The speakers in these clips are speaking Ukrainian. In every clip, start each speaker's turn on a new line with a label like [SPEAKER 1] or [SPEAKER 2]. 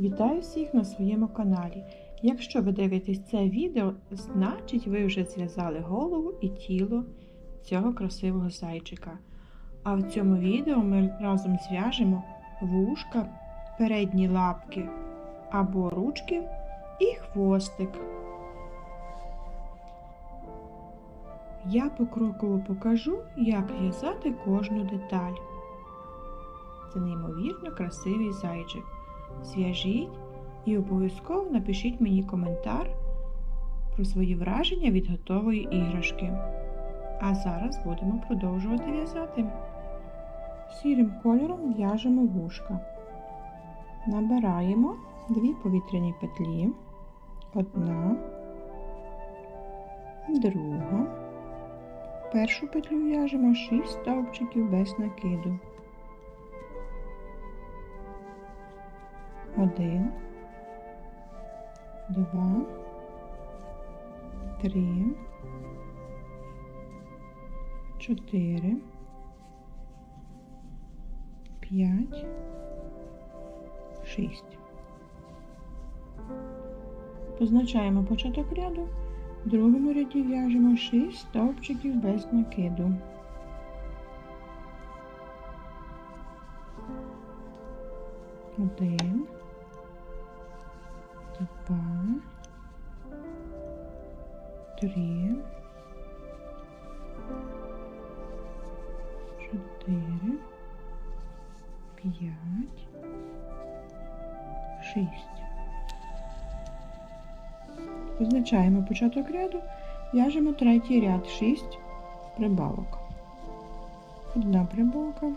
[SPEAKER 1] Вітаю всіх на своєму каналі. Якщо ви дивитесь це відео, значить ви вже зв'язали голову і тіло цього красивого зайчика. А в цьому відео ми разом зв'яжемо вушка, передні лапки або ручки і хвостик. Я покроково покажу, як в'язати кожну деталь. Це неймовірно красивий зайчик. Зв'яжіть і обов'язково напишіть мені коментар про свої враження від готової іграшки. А зараз будемо продовжувати в'язати. Сірим кольором в'яжемо вушка. Набираємо дві повітряні петлі, одна, друга. Першу петлю в'яжемо 6 стовпчиків без накиду. Один, два, три, чотири, п'ять, шість. Позначаємо початок ряду. В другому ряді в'яжемо 6 стовпчиків без накиду. Один, два, три, чотири, п'ять, шість. Позначаємо початок ряду, в'яжемо третій ряд, шість прибавок. Одна прибавка,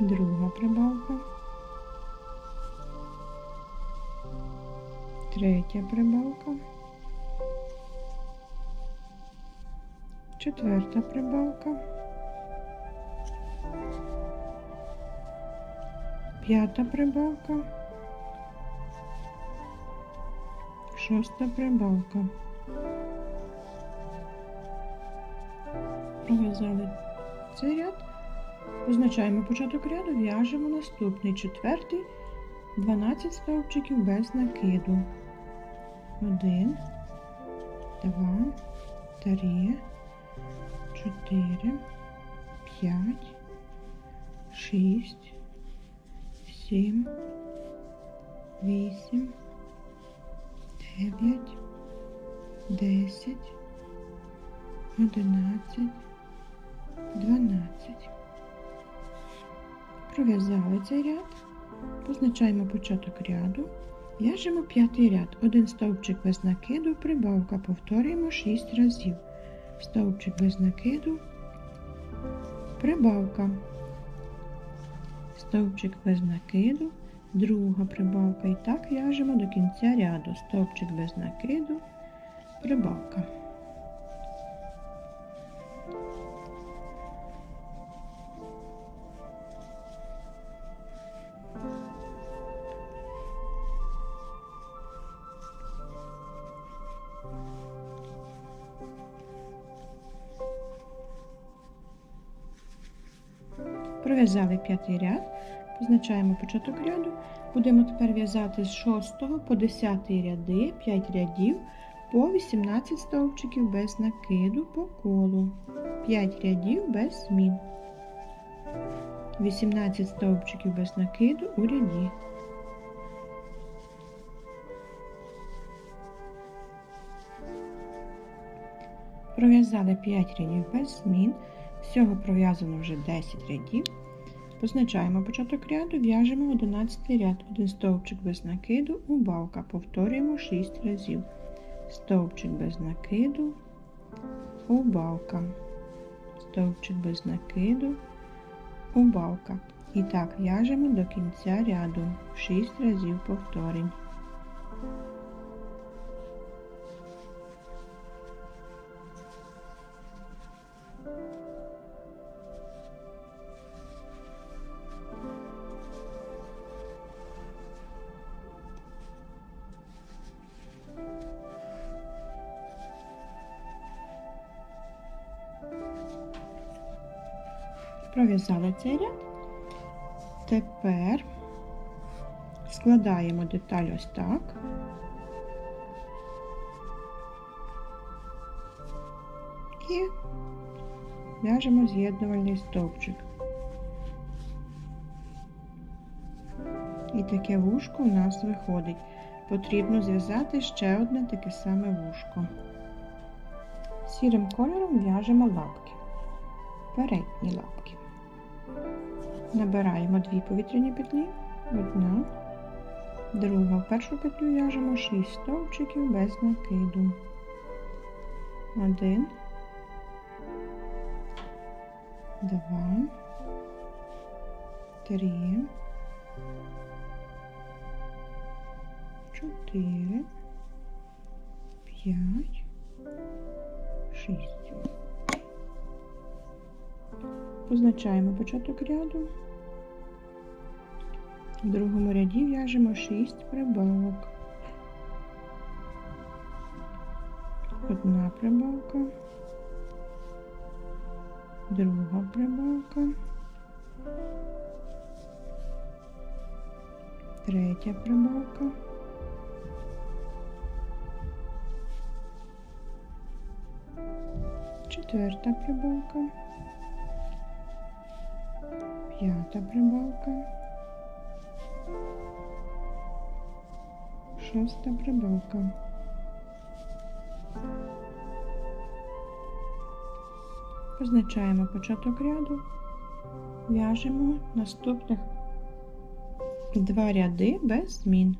[SPEAKER 1] друга прибавка. Третя прибавка, четверта прибавка, п'ята прибавка, шоста прибавка. Пров'язали цей ряд, позначаємо початок ряду, в'яжемо наступний. Четвертий, 12 стовпчиків без накиду. Один, два, три, чотири, п'ять, шість, сім, вісім, дев'ять, десять, одинадцять, дванадцять. Пров'язали цей ряд, позначаємо початок ряду. В'яжемо п'ятий ряд, один стовпчик без накиду, прибавка, повторюємо 6 разів. Стовпчик без накиду, прибавка, стовпчик без накиду, друга прибавка. І так в'яжемо до кінця ряду. Стовпчик без накиду, прибавка. Пров'язали п'ятий ряд, позначаємо початок ряду. Будемо тепер в'язати з 6 по 10 ряди, 5 рядів по 18 стовпчиків без накиду по колу, 5 рядів без змін. 18 стовпчиків без накиду у ряді. Пров'язали 5 рядів без змін. Всього пров'язано вже 10 рядів. Позначаємо початок ряду, в'яжемо 11 ряд, один стовпчик без накиду, убавка. Повторюємо 6 разів. Стовпчик без накиду, убавка. Стовпчик без накиду, убавка. І так в'яжемо до кінця ряду 6 разів повторень. Пров'язали цей ряд. Тепер Складаємо деталь ось так. І в'яжемо з'єднувальний стовпчик. І таке вушко у нас виходить. Потрібно зв'язати ще одне таке саме вушко. Сірим кольором в'яжемо лапки, передні лапки. Набираємо дві повітряні петлі, одна, друга. В першу петлю в'яжемо 6 стовпчиків без накиду. Один, два, три, чотири, п'ять, шість. Позначаємо початок ряду. В другому ряді в'яжемо 6 прибавок. Одна прибавка, друга прибавка, третя прибавка. Четверта прибавка, п'ята прибавка, шоста прибавка. Позначаємо початок ряду, в'яжемо наступних два ряди без змін.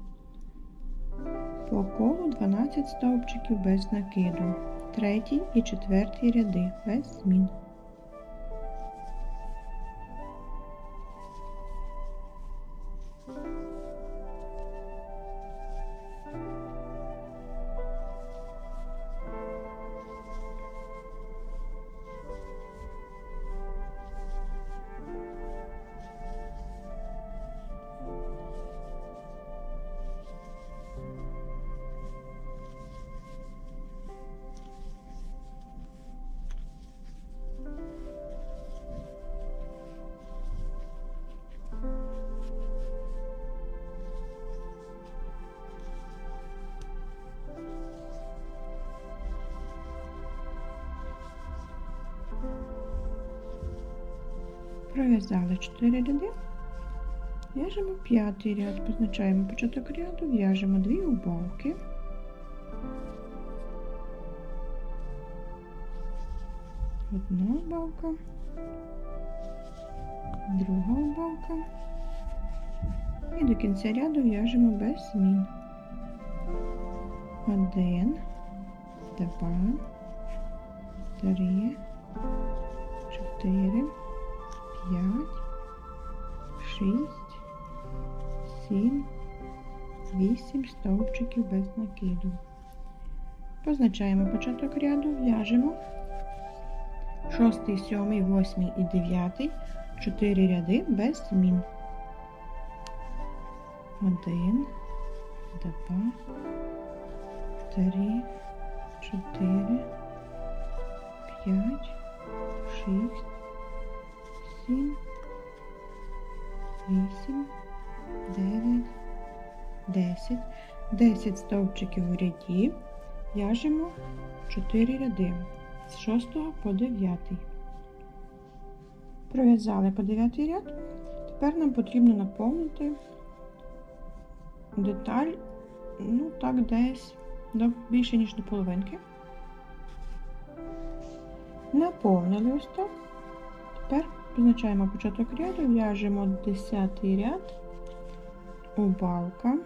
[SPEAKER 1] По колу 12 стовпчиків без накиду, третій і четвертий ряди без змін. Пров'язали 4 ряди, в'яжемо п'ятий ряд, позначаємо початок ряду, в'яжемо дві убавки. Одна убавка, друга убавка. І до кінця ряду в'яжемо без змін. Один, два, три, чотири. 5, 6, 7, 8 стовпчиків без накиду. Позначаємо початок ряду, в'яжемо 6, 7, 8 і 9, 4 ряди без змін. 1, 2, 3, 4, 5, 6, сім, вісім, дев'ять, десять. Десять стовпчиків у ряді в'яжемо 4 ряди з 6 по 9. Пров'язали по 9 ряд. Тепер нам потрібно наповнити деталь, ну так, десь до більше, ніж до половинки. Наповнили ось так. Тепер Позначаємо початок ряду, в'яжемо 10 ряд, убавка,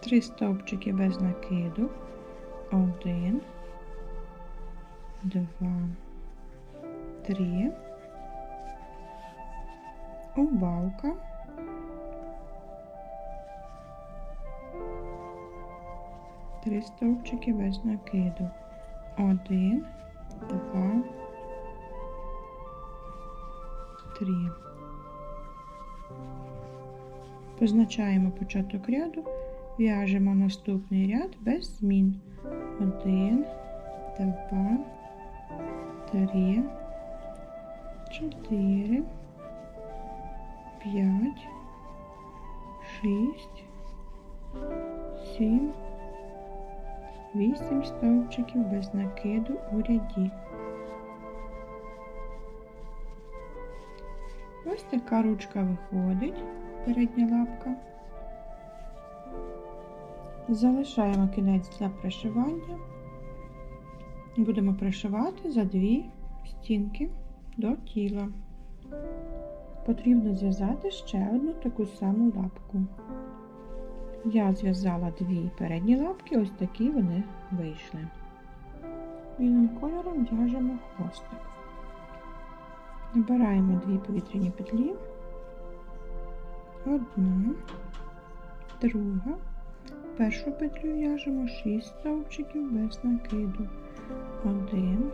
[SPEAKER 1] три стовпчики без накиду, один, два, три, убавка. Три стовпчики без накиду. Один, два, три. Позначаємо початок ряду, в'яжемо наступний ряд без змін. Один, два, три, чотири, п'ять, шість, сім, вісім стовпчиків без накиду у ряді. Ось така ручка виходить, передня лапка. Залишаємо кінець для пришивання. Будемо пришивати за дві стінки до тіла. Потрібно зв'язати ще одну таку саму лапку. Я зв'язала дві передні лапки, ось такі вони вийшли. Білим кольором в'яжемо хвостик. Набираємо дві повітряні петлі. Одна, друга. Першу петлю в'яжемо 6 стовпчиків без накиду. Один,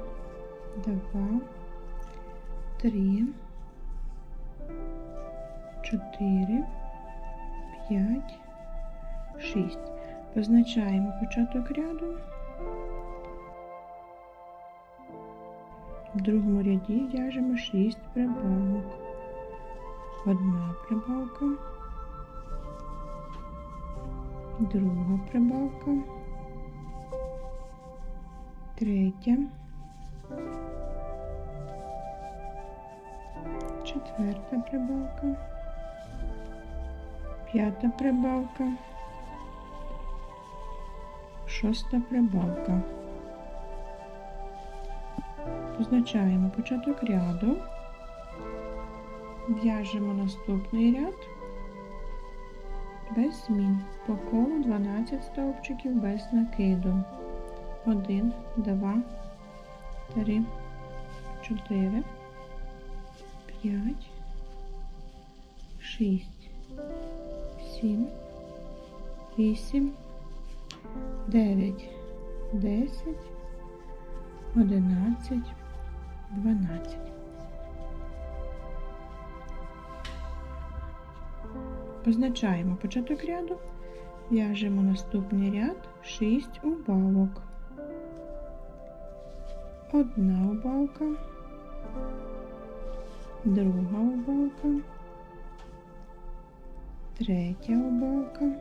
[SPEAKER 1] два, три, чотири, п'ять, шість. Позначаємо початок ряду. В другому ряді в'яжемо 6 прибавок. Одна прибавка, друга прибавка, третя, четверта прибавка, п'ята прибавка, шоста прибавка. Позначаємо початок ряду, в'яжемо наступний ряд без змін. По колу 12 стовпчиків без накиду. 1, 2, 3, 4, 5, 6, 7, 8, 9, 10, 11, 12. Позначаємо початок ряду, в'яжемо наступний ряд. 6 убавок. Одна убавка, друга убавка, третя убавка,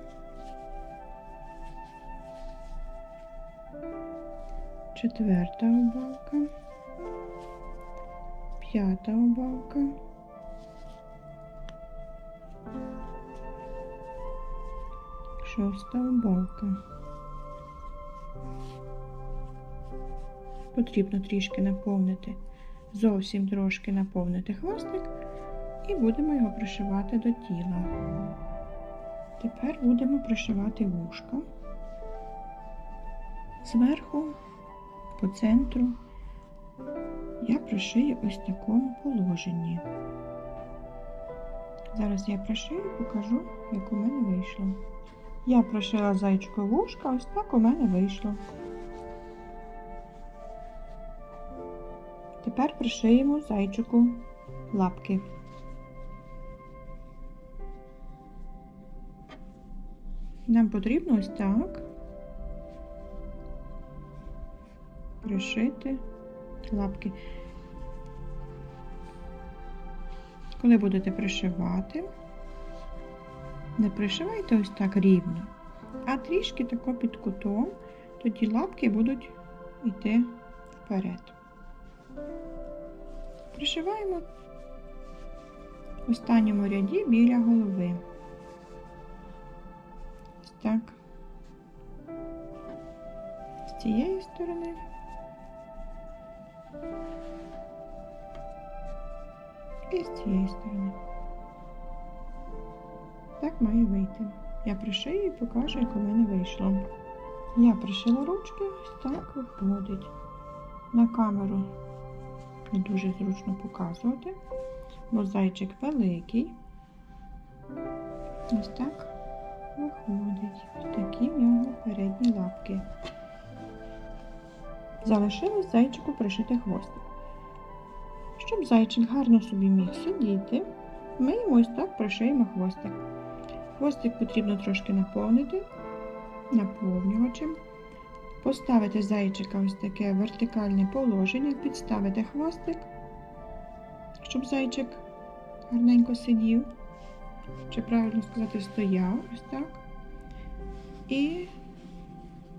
[SPEAKER 1] четверта убавка, п'ята убавка. Шоста убавка. Потрібно трішки наповнити, зовсім трошки наповнити хвостик і будемо його пришивати до тіла. Тепер будемо пришивати вушка зверху, по центру. Я пришию ось такому положенні. Зараз я пришию і покажу, як у мене вийшло. Я пришила зайчику вушка, ось так у мене вийшло. Тепер пришиємо зайчику лапки. Нам потрібно ось так пришити лапки. Коли будете пришивати, не пришивайте ось так рівно, а трішки тако під кутом, тоді лапки будуть йти вперед. Пришиваємо в останньому ряді біля голови. Ось так. З цієї сторони. І з цієї сторони. Так має вийти. Я пришию і покажу, як у мене вийшло. Я пришила ручки, ось так виходить. На камеру не дуже зручно показувати, бо зайчик великий. Ось так виходить. Ось такі в нього передні лапки. Залишилось зайчику пришити хвостик. Щоб зайчик гарно собі міг сидіти, ми йому ось так пришиємо хвостик. Хвостик потрібно трошки наповнити наповнювачем. Поставити зайчика ось таке вертикальне положення, підставити хвостик, щоб зайчик гарненько сидів. чи правильно сказати, стояв ось так. І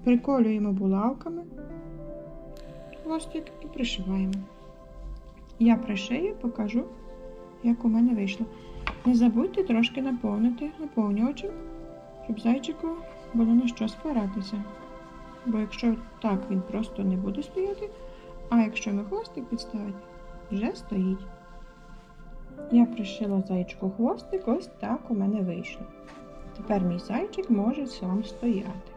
[SPEAKER 1] приколюємо булавками хвостик і пришиваємо. Я пришию, покажу, як у мене вийшло. Не забудьте трошки наповнити наповнювачем, щоб зайчику було на що спиратися. Бо якщо так він просто не буде стояти, а якщо ми хвостик підставити, вже стоїть. Я пришила зайчику хвостик, ось так у мене вийшло. Тепер мій зайчик може сам стояти.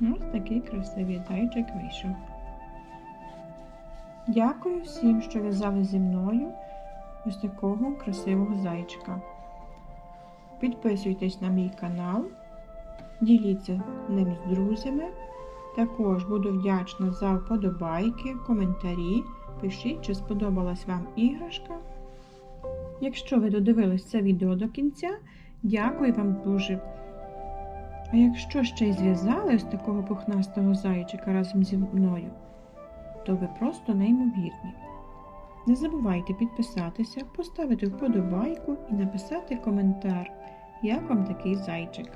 [SPEAKER 1] Ось такий красивий зайчик вийшов. Дякую всім, що в'язали зі мною ось такого красивого зайчика. Підписуйтесь на мій канал, діліться ним з друзями. Також буду вдячна за вподобайки, коментарі. Пишіть, чи сподобалась вам іграшка. Якщо ви додивились це відео до кінця, дякую вам дуже. А якщо ще й зв'язали ось такого пухнастого зайчика разом зі мною, то ви просто неймовірні. Не забувайте підписатися, поставити вподобайку і написати коментар, як вам такий зайчик.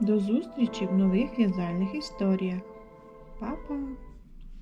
[SPEAKER 1] До зустрічі в нових в'язальних історіях. Па-па!